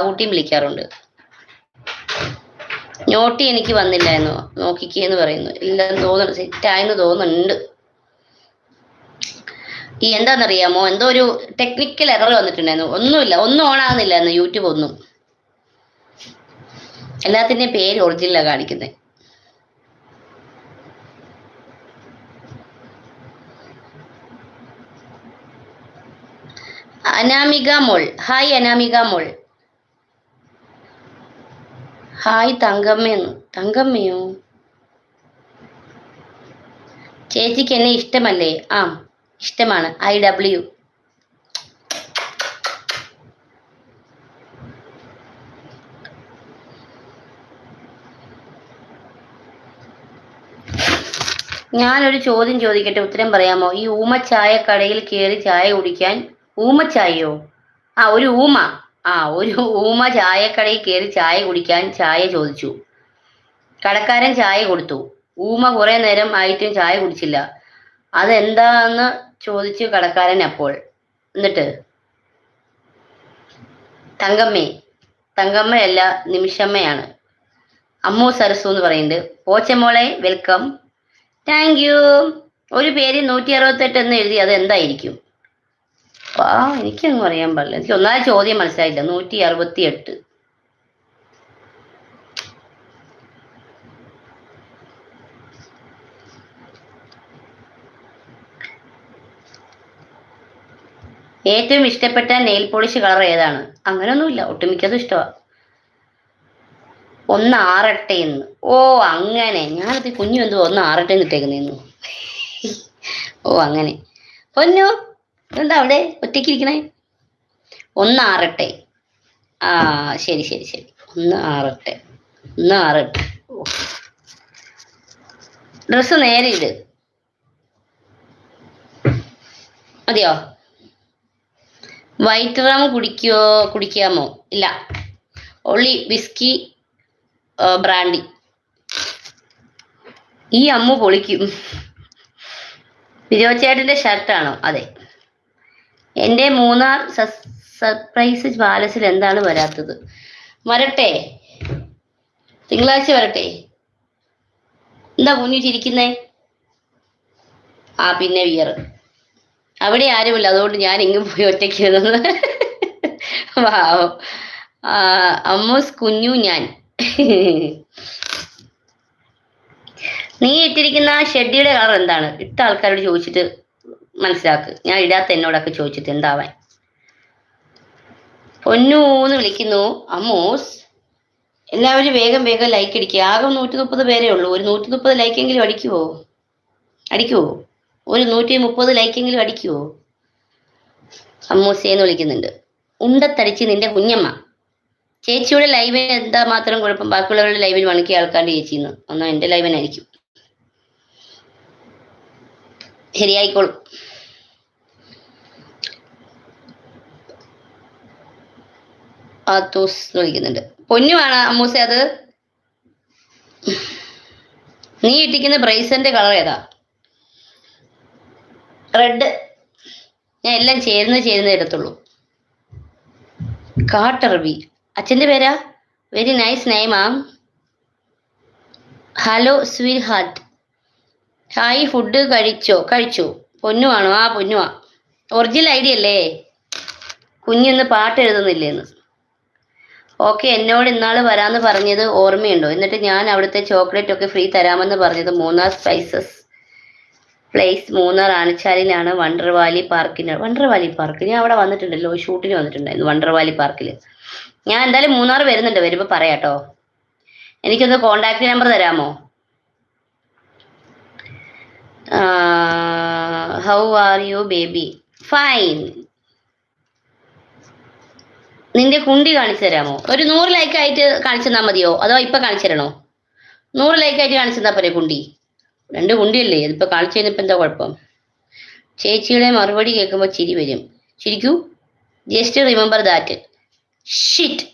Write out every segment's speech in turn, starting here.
ബാബുട്ടിയും വിളിക്കാറുണ്ട്. ഞോട്ടി എനിക്ക് വന്നില്ലായിരുന്നു. നോക്കിക്കേന്ന് പറയുന്നു. ഇല്ലെന്ന് തോന്നുന്നു സെറ്റായെന്ന് തോന്നുന്നുണ്ട് ഈ എന്താണെന്നറിയാമോ എന്തോ ഒരു ടെക്നിക്കൽ എറർ വന്നിട്ടുണ്ടായിരുന്നു. ഒന്നുമില്ല ഒന്നും ഓൺ യൂട്യൂബ് ഒന്നും. എല്ലാത്തിന്റെയും പേര് ഒറിജിനലാണ് കാണിക്കുന്നത് അനാമിക മോൾ. ഹായ് അനാമിക മോൾ. ഹായ് തങ്കമ്മയെന്ന്. തങ്കമ്മയോ? ചേച്ചിക്ക് എന്നെ ഇഷ്ടമല്ലേ? ആ ഇഷ്ടമാണ്. I W. ഞാനൊരു ചോദ്യം ചോദിക്കട്ടെ ഉത്തരം പറയാമോ? ഈ ഊമ ചായ കടയിൽ കയറി ചായ കുടിക്കാൻ ഊമ ചായയോ? ആ ഒരു ഊമ. ആ ഒരു ഊമ ചായക്കടയിൽ കയറി ചായ കുടിക്കാൻ ചായ ചോദിച്ചു. കടക്കാരൻ ചായ കൊടുത്തു. ഊമ കുറെ നേരം ആയിട്ടും ചായ കുടിച്ചില്ല. അതെന്താന്ന് ചോദിച്ചു കടക്കാരൻ അപ്പോൾ. എന്നിട്ട് തങ്കമ്മേ തങ്കമ്മയല്ല നിമിഷമ്മയാണ്. അമ്മു സരസു എന്ന് പറയുന്നുണ്ട്. പോച്ചമോളെ വെൽക്കം. Thank you. ഒരു പേര് നൂറ്റി അറുപത്തെട്ട് എന്ന് എഴുതി അത് എന്തായിരിക്കും? ആ എനിക്കൊന്നും അറിയാൻ പാടില്ല. എനിക്ക് ഒന്നാമത് ചോദ്യം മനസ്സിലായില്ല. നൂറ്റി അറുപത്തി എട്ട് ഏറ്റവും ഇഷ്ടപ്പെട്ട നെയിൽ പോളിഷ് കളർ ഏതാണ്? അങ്ങനെയൊന്നുമില്ല ഒട്ടുമിക്കതും ഇഷ്ടമാണ് ഒന്ന് ആറട്ടെ എന്ന്. ഓ അങ്ങനെ. ഞാനത് കുഞ്ഞു എന്തോ ഒന്ന് ആറട്ടെ എന്ന്. ഇട്ടേക്കുന്നേന്നു ഓ അങ്ങനെ. പൊന്നു? എന്താ അവിടെ? ഒറ്റയ്ക്കിരിക്കണേ ഒന്ന് ആറട്ടെ. ആ ശരി ശരി ശരി. ഒന്ന് ആറട്ടെ. ഒന്ന് ആറട്ടെ. ഡ്രസ്സ് നേരെ ഇട്. മതിയോ? വൈറ്റ് റാം കുടിക്കോ കുടിക്കാമോ? ഇല്ല. Only whisky brandy. ഈ അമ്മു പൊളിക്കും. വിരോചേട്ടന്റെ ഷർട്ടാണോ? അതെ. എന്റെ മൂന്നാർ സർപ്രൈസ് പാലസിൽ എന്താണ് വരാത്തത്? വരട്ടെ. തിങ്കളാഴ്ച വരട്ടെ. എന്താ കുഞ്ഞു ചിരിക്കുന്നേ? ആ പിന്നെ വിയർ. അവിടെ ആരുമില്ല. അതുകൊണ്ട് ഞാൻ ഇങ്ങും പോയി ഒറ്റയ്ക്ക് ഇരുന്നത്. വാവോ. കുഞ്ഞു ഞാൻ. നീ ഇട്ടിരിക്കുന്ന ഷെഡിയുടെ കളർ എന്താണ്? ഇട്ട ആൾക്കാരോട് ചോദിച്ചിട്ട് മനസ്സിലാക്ക്. ഞാൻ ഇടാത്ത എന്നോടൊക്കെ ചോദിച്ചിട്ട് എന്താവാൻ? പൊന്നൂന്ന് വിളിക്കുന്നു. അമോസ് എല്ലാവരും വേഗം വേഗം ലൈക്ക് അടിക്കുക. ആകെ നൂറ്റി മുപ്പത് പേരേ ഉള്ളൂ. ഒരു നൂറ്റി മുപ്പത് ലൈക്കെങ്കിലും അടിക്കുവോ? അടിക്കുവോ? ഒരു നൂറ്റി മുപ്പത് ലൈക്കെങ്കിലും അടിക്കുവോ? അമ്മൂസേന്ന് വിളിക്കുന്നുണ്ട്. ഉണ്ടത്തടിച്ച് നിന്റെ കുഞ്ഞമ്മ. ചേച്ചിയുടെ ലൈവിന് എന്താ മാത്രം കുഴപ്പം? ബാക്കിയുള്ളവരുടെ ലൈവിൽ വണക്കി ആൾക്കാണ്ട് ചേച്ചിന്ന്. ഒന്നും എന്റെ ലൈവിനായിരിക്കും ശരിയായിക്കോളും. ആത്തൂസ് പൊന്നുമാണ് അമ്മൂസ അത്? നീ ഇട്ടിക്കുന്ന പ്രൈസന്റെ കളർ ഏതാ? റെഡ്. ഞാൻ എല്ലാം ചേരുന്ന ചേരുന്ന എടുത്തുള്ളൂ. കാട്ടറബി. അച്ഛന്റെ പേരാ? Very nice name hello sweetheart hi food കഴിച്ചോ? കഴിച്ചു. പൊന്നുവാണോ? ആ പൊന്നുവാ. ഒറിജിനൽ ഐഡിയ അല്ലേ? കുഞ്ഞിന്ന് പാട്ട് എഴുതുന്നില്ലേന്ന്. ഓക്കെ എന്നോട് ഇന്നാൾ വരാന്ന് പറഞ്ഞത് ഓർമ്മയുണ്ടോ? എന്നിട്ട് ഞാൻ അവിടുത്തെ ചോക്ലേറ്റ് ഒക്കെ ഫ്രീ തരാമെന്ന് പറഞ്ഞത് മൂന്നാർ സ്പൈസസ് പ്ലേസ് മൂന്നാർ ആനച്ചാലിലാണ് വണ്ടർ വാലി പാർക്കിന്. വണ്ടർ വാലി പാർക്ക് ഞാൻ അവിടെ വന്നിട്ടുണ്ടല്ലോ ഷൂട്ടിന് വന്നിട്ടുണ്ടായിരുന്നു വണ്ടർ വാലി പാർക്കിൽ ഞാൻ എന്തായാലും മൂന്നാർ വരുന്നുണ്ട് വരുമ്പോൾ പറയാട്ടോ. എനിക്കൊന്ന് കോണ്ടാക്ട് നമ്പർ തരാമോ? How are you baby fine നിന്റെ കുണ്ടി കാണിച്ചു തരാമോ? ഒരു നൂറ് ലൈക്ക് ആയിട്ട് കാണിച്ചു തന്നാൽ മതിയോ? അതോ ഇപ്പൊ കാണിച്ചു തരണോ? നൂറ് ലൈക്ക് ആയിട്ട് കാണിച്ചു തന്നാ പോരെ കുണ്ടി? രണ്ട് കുണ്ടിയല്ലേ? ഇതിപ്പോ കാണിച്ചു കഴിഞ്ഞപ്പോ എന്താ കുഴപ്പം? ചേച്ചിയുടെ മറുപടി കേൾക്കുമ്പോൾ ചിരി വരും. ചിരിക്കൂ. ജസ്റ്റ് റിമെമ്പർ ദാറ്റ് ഷിറ്റ്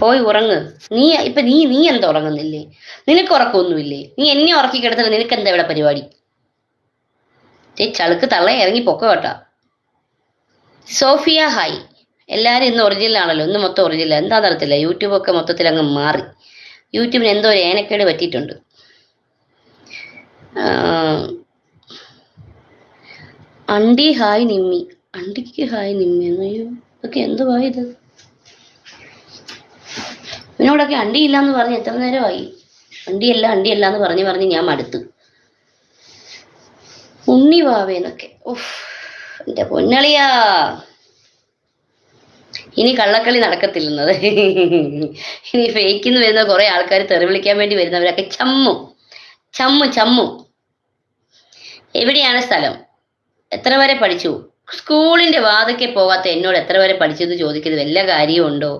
പോയി ഉറങ്ങ്. നീ ഇപ്പൊ നീ നീ എന്താ ഉറങ്ങുന്നില്ലേ? നിനക്ക് ഉറക്കമൊന്നുമില്ലേ? നീ എന്നെ ഉറക്കി കിടത്തില്ല നിനക്ക് എന്താ ഇവിടെ പരിപാടി? ചേ ചളുക്ക് തള്ള ഇറങ്ങി പൊക്ക സോഫിയ ഹായ് എല്ലാവരും ഇന്ന് ഒറിജിനൽ ആണല്ലോ. ഇന്ന് മൊത്തം ഒറിജിനൽ എന്താ അറിയത്തില്ല. യൂട്യൂബൊക്കെ മൊത്തത്തിൽ അങ്ങ് മാറി. യൂട്യൂബിന് എന്തോ ഒരു ഏനക്കേട് പറ്റിയിട്ടുണ്ട്. Aunty hi Nimmi. അണ്ടിക്ക് hi Nimmi. അയ്യോ ഇതൊക്കെ എന്തുവാ ഇത് ഇവനോടൊക്കെ അണ്ടിയില്ല എന്ന് പറഞ്ഞ് എത്ര നേരമായി? അണ്ടിയല്ല അണ്ടിയല്ല എന്ന് പറഞ്ഞ് പറഞ്ഞ് ഞാൻ മടുത്തു. ഉണ്ണി വാവേന്നൊക്കെ ഉഫ് എന്റെ പൊന്നളിയാ. ഇനി കള്ളക്കളി നടക്കത്തില്ലെന്നത്. ഇനി ഫേക്കിന്ന് വരുന്ന കുറെ ആൾക്കാർ തെറി വിളിക്കാൻ വേണ്ടി വരുന്നവരൊക്കെ ചമ്മു. ചമ്മു ചമ്മു. എവിടെയാണ് സ്ഥലം? എത്ര വരെ പഠിച്ചു? സ്കൂളിന്റെ വാതക്കെ പോകാത്ത എന്നോട് എത്ര വരെ പഠിച്ചു എന്ന് ചോദിക്കുന്നത് വല്ല കാര്യമുണ്ടോ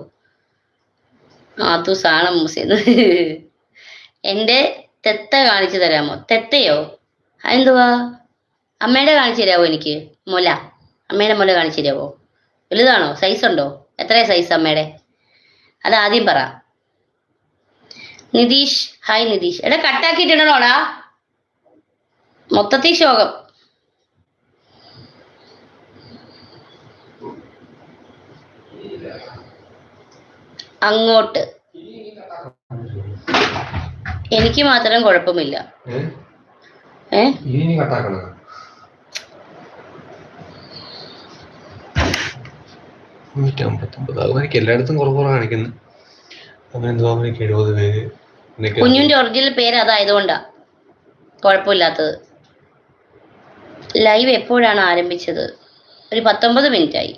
ആത്തു സാണം മൂസെന്ന് തെത്ത കാണിച്ചു തരാമോ? തെത്തയോ? അതെന്തുവാ? അമ്മയുടെ കാണിച്ചു തരാമോ എനിക്ക്? മുല. അമ്മയുടെ മുല കാണിച്ചു തരാമോ വലുതാണോ? സൈസ് ഉണ്ടോ? എത്രയാ സൈസ് അമ്മയുടെ അത് ആദ്യം പറ. നിതീഷ്. ഹായ് നിതീഷ്. എടാ കട്ടാക്കിയിട്ടുണ്ടോടാ മൊത്തത്തിൽ ശോകം. അങ്ങോട്ട്. എനിക്ക് മാത്രം കുഴപ്പമില്ല. ഏ? അവനക്ക് എല്ലായിടത്തും കുറവ് കുറവ് കാണിക്കുന്നു അവനക്ക് എഴുപത് പേര്? കുഞ്ഞുന്റെ ഒറിജിനൽ പേര് അതായതുകൊണ്ടാ. കുഴപ്പമില്ലാത്തത്. ലൈവ് എപ്പോഴാണ് ആരംഭിച്ചത്? ഒരു പത്തൊമ്പത് മിനിറ്റ് ആയി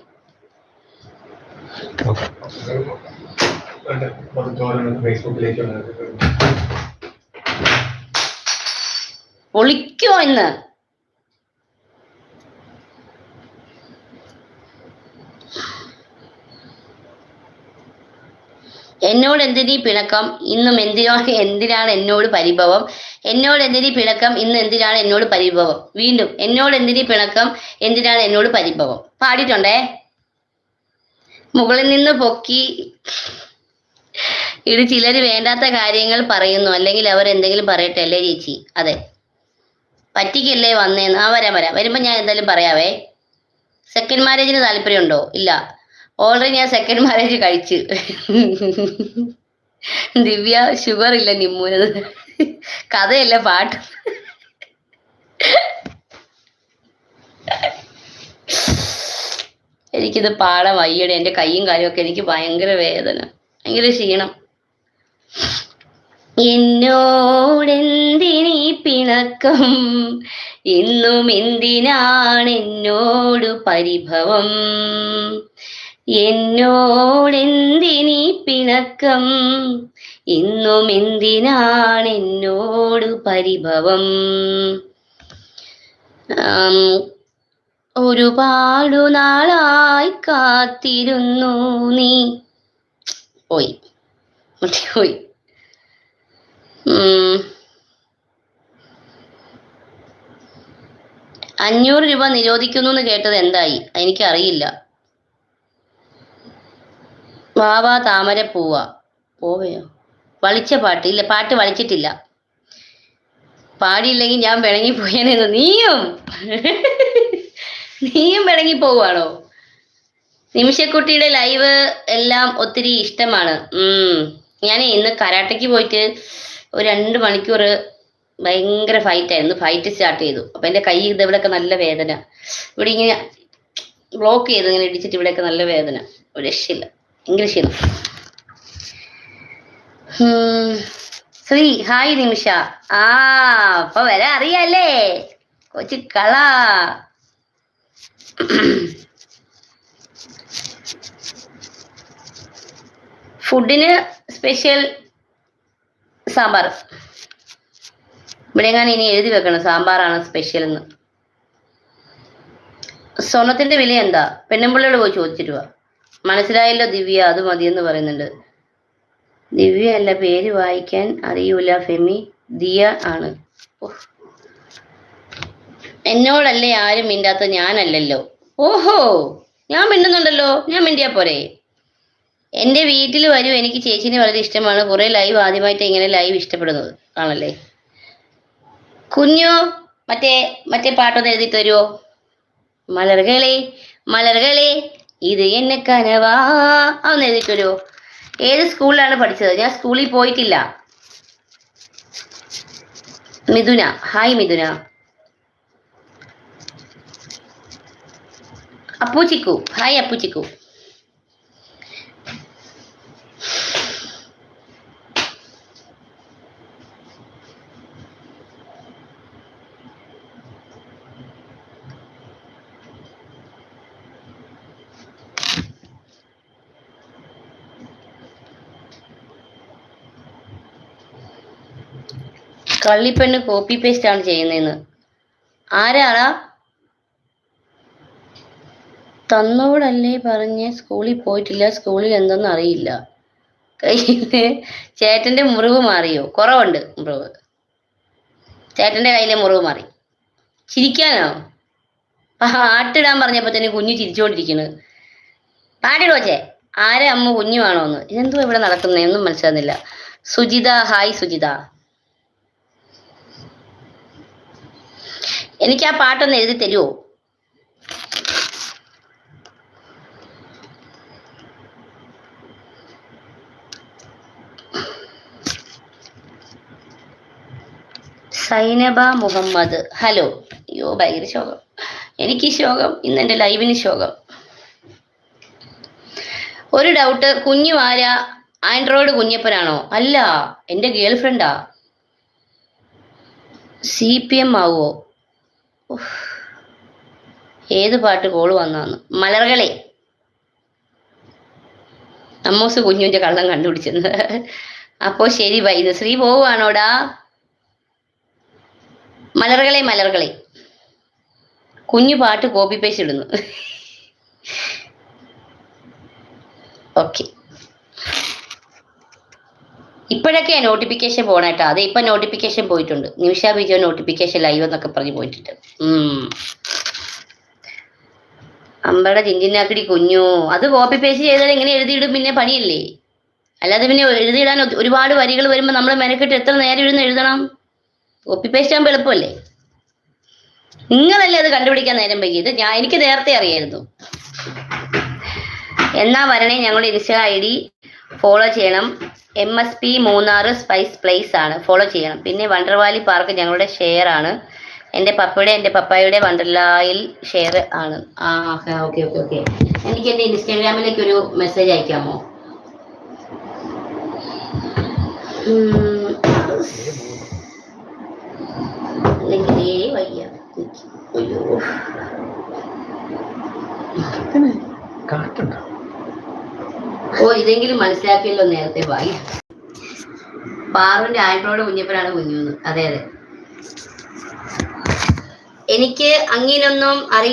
പൊളിക്കോ ഇന്ന്? എന്നോട് എന്തിനീ പിണക്കം? ഇന്നും എന്തിനോ എന്തിനാണ് എന്നോട് പരിഭവം? എന്നോട് എന്തിനീ പിണക്കം? ഇന്ന് എന്തിനാണ് എന്നോട് പരിഭവം? വീണ്ടും എന്നോട് എന്തിനീ പിണക്കം? എന്തിനാണ് എന്നോട് പരിഭവം? പാടിയിട്ടുണ്ടേ? മുകളിൽ നിന്ന് പൊക്കി ഇത് ചിലര് വേണ്ടാത്ത കാര്യങ്ങൾ പറയുന്നു. അല്ലെങ്കിൽ അവർ എന്തെങ്കിലും പറയട്ടെ അല്ലേ ചേച്ചി? അതെ. പറ്റിക്കല്ലേ വന്നേന്ന് ആ വരാം വരാം. വരുമ്പോൾ ഞാൻ എന്തായാലും പറയാവേ. സെക്കൻഡ് മാരേജിന് താല്പര്യമുണ്ടോ? ഇല്ല. ഓൾറെഡി ഞാൻ സെക്കൻഡ് മാരേജ് കഴിച്ചു. ദിവ്യ ഷുഗർ ഇല്ല നിമ്മൂനത്. കഥയല്ല പാട്ട്. എനിക്കിത് പാടം വയ്യടെ. എന്റെ കൈയും കാര്യമൊക്കെ എനിക്ക് ഭയങ്കര വേദന. ഭയങ്കര ക്ഷീണം. എന്നോടെന്തിനീ പിണക്കം? ഇന്നും എന്തിനാണ് എന്നോട് പരിഭവം? എന്നോടെന്തിനീ പിണക്കം? ഇന്നും എന്തിനാണ് എന്നോട് പരിഭവം? ഒരുപാടു നാളായി കാത്തിരുന്നു നീ. പോയി. മുട്ടി പോയി. അഞ്ഞൂറ് രൂപ നിരോധിക്കുന്നു എന്ന് കേട്ടത് എന്തായി? എനിക്കറിയില്ല. വാവാ താമര പൂവ. പോവയോ? വളിച്ച പാട്ട്. ഇല്ല പാട്ട് വളിച്ചിട്ടില്ല. പാടിയില്ലെങ്കിൽ ഞാൻ പിണങ്ങി പോയാനെന്ന് നീയും? നീയും പിണങ്ങി പോവാണോ നിമിഷക്കുട്ടിയുടെ ലൈവ് എല്ലാം ഒത്തിരി ഇഷ്ടമാണ്. ഉം. ഞാൻ ഇന്ന് കരാട്ടയ്ക്ക് പോയിട്ട് ഒരു രണ്ട് മണിക്കൂർ ഭയങ്കര ഫൈറ്റ് ആയിരുന്നു. ഫൈറ്റ് സ്റ്റാർട്ട് ചെയ്തു. അപ്പൊ എന്റെ കൈ ഇതെവിടെയൊക്കെ നല്ല വേദന. ഇവിടെ ഇങ്ങനെ ബ്ലോക്ക് ചെയ്ത് ഇങ്ങനെ ഇടിച്ചിട്ട് ഇവിടെയൊക്കെ നല്ല വേദന. ഒരു രക്ഷയില്ല. ഭയങ്കര ക്ഷീണം. ശ്രീ ഹായ് നിമിഷ. ആ അപ്പൊ വരെ അറിയാല്ലേ? കൊച്ചു കള. ഫുഡിന് സ്പെഷ്യൽ സാമ്പാർ. ഇവിടെ ഞാൻ ഇനി എഴുതി വെക്കണം സാമ്പാറാണ് സ്പെഷ്യൽ എന്ന് സ്വർണത്തിന്റെ വില എന്താ? പെണ്ണുമ്പിള്ളയോട് പോയി ചോദിച്ചിട്ട് വാ. മനസ്സിലായല്ലോ ദിവ്യ അത് മതിയെന്ന് പറയുന്നുണ്ട്. ദിവ്യ അല്ല പേര് വായിക്കാൻ അറിയൂല ഫെമി ദിയ ആണ്. എന്നോടല്ലേ ആരും മിണ്ടാത്ത ഞാനല്ലല്ലോ. ഓഹോ ഞാൻ മിണ്ടുന്നുണ്ടല്ലോ ഞാൻ മിണ്ടിയാ പോരെ. എന്റെ വീട്ടിൽ വരും എനിക്ക് ചേച്ചിനെ വളരെ ഇഷ്ടമാണ്. കുറെ ലൈവ് ആദ്യമായിട്ട് ഇങ്ങനെ ലൈവ് ഇഷ്ടപ്പെടുന്നത്. ആണല്ലേ? കുഞ്ഞു മറ്റേ മറ്റേ പാട്ടൊന്ന് എഴുതി തരുമോ മലർകളെ മലർകളെ ഇത് എന്നെ കനവാ. ഒന്ന് തരുമോ ഏത് സ്കൂളിലാണ് പഠിച്ചത്? ഞാൻ സ്കൂളിൽ പോയിട്ടില്ല. മിഥുന. ഹായ് മിഥുന. അപ്പൂച്ചിക്കു. ഹായ് അപ്പൂച്ചിക്കു. കള്ളിപ്പെണ്ണ് കോപ്പി പേസ്റ്റ് ആണ് ചെയ്യുന്നതെന്ന്. ആരാടാ? തന്നോടല്ലേ പറഞ്ഞ് സ്കൂളിൽ പോയിട്ടില്ല സ്കൂളിൽ എന്തെന്ന് അറിയില്ല. ചേട്ടന്റെ മുറിവ് മാറിയോ? കുറവുണ്ട് മുറിവ്. ചേട്ടന്റെ കയ്യിലെ മുറിവ് മാറി. ചിരിക്കാനോ? പാട്ടിടാൻ പറഞ്ഞപ്പോ തന്നെ കുഞ്ഞു ചിരിച്ചുകൊണ്ടിരിക്കുന്നു പാട്ടിടുവോ ചേ ആരെ അമ്മ കുഞ്ഞു എന്ന് ഇതെന്തോ ഇവിടെ നടക്കുന്നേ? ഒന്നും മനസ്സിലാകുന്നില്ല. സുജിത ഹായ് സുജിത. എനിക്ക് ആ പാട്ടൊന്ന് എഴുതി തരുമോ സൈനബ മുഹമ്മദ്. ഹലോ. അയ്യോ ഭയങ്കര ശോകം. എനിക്ക് ശോകം ഇന്ന് എന്റെ ലൈവിന് ശോകം. ഒരു ഡൗട്ട് കുഞ്ഞു ആര? ആൻഡ്രോയിഡ് കുഞ്ഞപ്പനാണോ? അല്ല എന്റെ ഗേൾ ഫ്രണ്ടാ സി പി എം ആവോ. ഏത് പാട്ട് കോൾ വന്നാന്ന്? മലർകളെ. അമ്മോസ് കുഞ്ഞുവിന്റെ കള്ളം കണ്ടുപിടിച്ചെന്ന്. അപ്പോ ശരി വൈദ്യ ശ്രീ പോവുകയാണോടാ? മലർകളെ മലർകളെ. കുഞ്ഞു പാട്ട് കോപ്പി പേസ്റ്റ് ഇടുന്നു. ഓക്കെ. ഇപ്പോഴൊക്കെയാ നോട്ടിഫിക്കേഷൻ പോണേട്ടാ. അതെ ഇപ്പൊ നോട്ടിഫിക്കേഷൻ പോയിട്ടുണ്ട്. നിമിഷ ബിജോ നോട്ടിഫിക്കേഷൻ ലൈവ് എന്നൊക്കെ പറഞ്ഞ് പോയിട്ടുണ്ട്. ഉം. അമ്പട ചിഞ്ചിനാക്കടി കുഞ്ഞു. അത് കോപ്പി പേസ്റ്റ് ചെയ്താൽ എങ്ങനെ എഴുതിയിടും പിന്നെ പണിയല്ലേ? അല്ലാതെ പിന്നെ എഴുതിയിടാൻ ഒരുപാട് വരികൾ വരുമ്പോൾ നമ്മൾ മെനക്കെട്ട് എത്ര നേരം ഇരുന്ന് എഴുതണം? കോപ്പി പേസ്റ്റ് ആകുമ്പോൾ എളുപ്പമല്ലേ? നിങ്ങളല്ലേ അത് കണ്ടുപിടിക്കാൻ നേരം വൈകിയത് ഞാൻ എനിക്ക് നേരത്തെ അറിയായിരുന്നു. എന്നാ വരണേ ഞങ്ങളുടെ ഇൻസ്റ്റാ ഐ ഡി ഫോളോ ചെയ്യണം. M S P Munnar spice place ആണ്. ഫോളോ ചെയ്യണം. പിന്നെ വണ്ടർവാലി പാർക്ക് ഞങ്ങളുടെ ഷെയർ ആണ്. എന്റെ പപ്പയുടെ എന്റെ പപ്പായുടെ വണ്ടർലായിൽ ഷെയർ ആണ്. ആ ഓക്കെ ഓക്കെ ഓക്കെ എനിക്ക് എന്റെ ഇൻസ്റ്റാഗ്രാമിലേക്ക് ഒരു മെസ്സേജ് അയക്കാമോ? ഉം. അല്ലെങ്കിലേ വയ്യ എനിക്ക്. അയ്യോ ഇതിന് കാറ്റുണ്ടോ ഓ ഇതെങ്കിലും മനസ്സിലാക്കിയല്ലോ നേരത്തെ വായി. പാറുവിന്റെ ആൻഡ്രോയിഡ് കുഞ്ഞപ്പനാണ് കുഞ്ഞു അതെ അതെ. എനിക്ക് അങ്ങനെയൊന്നും അറി